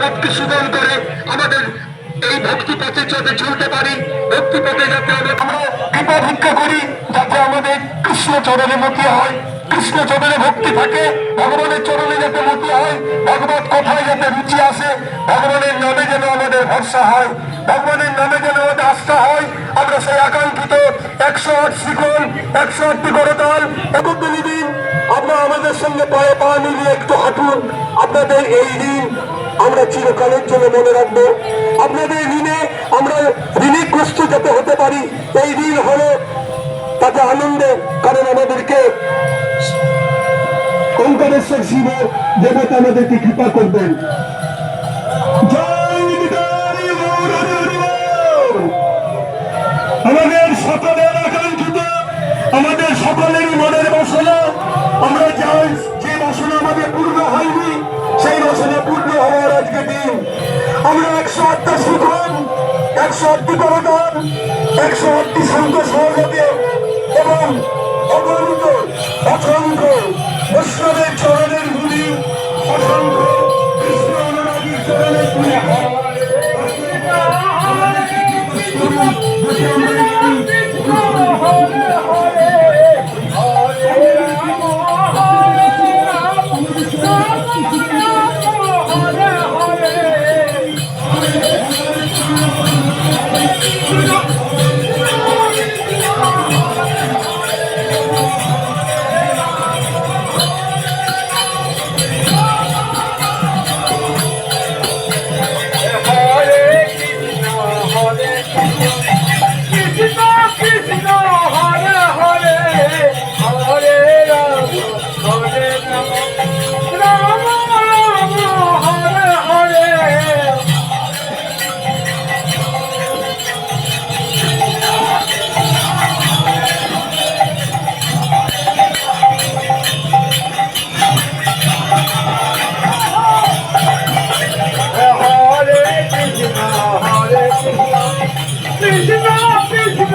পথকে সুগম করে আমাদের এই ভক্তি পথে যাতে চলতে পারি। ভক্তি পথে যাতে আমরা কৃপা ভিক্ষা করি, যাতে আমাদের কৃষ্ণ চরণে মতি হয়। কৃষ্ণ চরণে ভক্তি থাকে, ভগবানের চরণে যাতে মতি হয়। ভগবত কথায় যাতে রুচি আসে, ভগবানের নামে যেন আমাদের ভরসা হয়। ভগবানের নামে যেন আমাদের আস্থা হয়। আমরা সেই আকাঙ্ক্ষিত একশো আট শিকল একশো আটটি করতাল একদিনই দিন আপনারা আমাদের সঙ্গে পায়ে পা মিলিয়ে একটু হাঁটুন। আপনাদের এই দিন আমরা চিরকালের জন্য মনে রাখব আপনাদের ঋণে আমরা ঋণীগ্রস্ত যাতে হতে পারি, এই ঋণ হলো তাতে আনন্দে, কারণ আমাদেরকে ওঙ্কারেশ্বর শিব দেবতা আমাদেরকে কৃপা করবেন। আমাদের সকলের আকাঙ্ক্ষিত, আমাদের সকলেরই মনের একশো আটটা শিখন, একশো আটটি করদান একশো আটটি সন্ত সহযোগে এবং অগণিত অসংখ্য বৈষ্ণবের চরণের গুলি, অসংখ্য কৃষ্ণ অনুরাগীর চরণের কৃষ্ণ কৃষ্ণ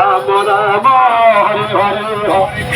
রাম রাম হরে হরে